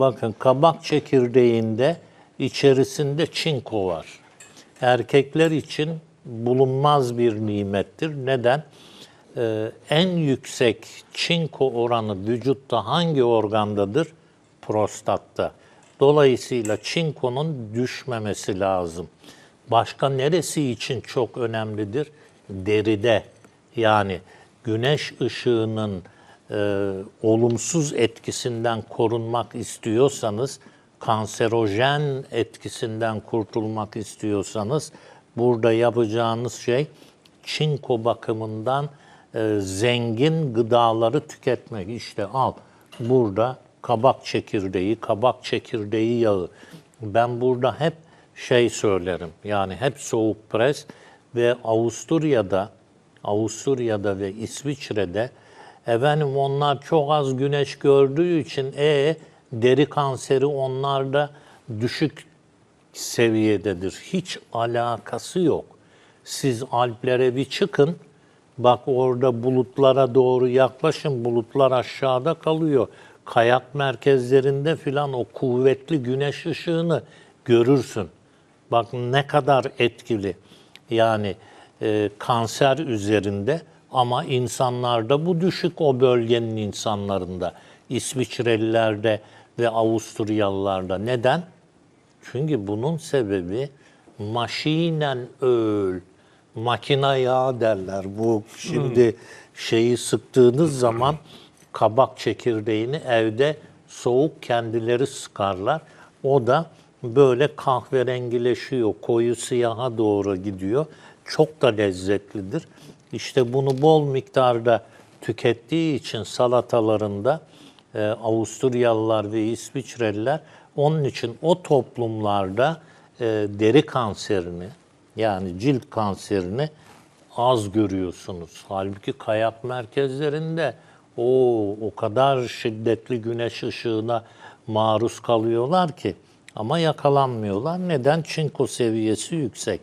Bakın kabak çekirdeğinde içerisinde çinko var. Erkekler için bulunmaz bir nimettir. Neden? Ee, en yüksek çinko oranı vücutta hangi organdadır? Prostatta. Dolayısıyla çinkonun düşmemesi lazım. Başka neresi için çok önemlidir? Deride. Yani güneş ışığının e, olumsuz etkisinden korunmak istiyorsanız, kanserojen etkisinden kurtulmak istiyorsanız burada yapacağınız şey çinko bakımından e, zengin gıdaları tüketmek. İşte al burada kabak çekirdeği, kabak çekirdeği yağı. Ben burada hep şey söylerim. Yani hep soğuk pres ve Avusturya'da Avusturya'da ve İsviçre'de efendim onlar çok az güneş gördüğü için e deri kanseri onlarda düşük seviyededir. Hiç alakası yok. Siz Alplere bir çıkın. Bak orada bulutlara doğru yaklaşın. Bulutlar aşağıda kalıyor. Kayak merkezlerinde filan o kuvvetli güneş ışığını görürsün. Bak ne kadar etkili. Yani e, kanser üzerinde ama insanlarda bu düşük o bölgenin insanlarında. İsviçrelilerde ve Avusturyalılarda. Neden? Çünkü bunun sebebi maşinen öl, makina yağı derler. Bu şimdi şeyi sıktığınız zaman kabak çekirdeğini evde soğuk kendileri sıkarlar. O da böyle kahverengileşiyor, koyu siyaha doğru gidiyor. Çok da lezzetlidir. İşte bunu bol miktarda tükettiği için salatalarında e, Avusturyalılar ve İsviçreliler onun için o toplumlarda e, deri kanserini yani cilt kanserini az görüyorsunuz. Halbuki kayak merkezlerinde o o kadar şiddetli güneş ışığına maruz kalıyorlar ki ama yakalanmıyorlar. Neden? Çinko seviyesi yüksek.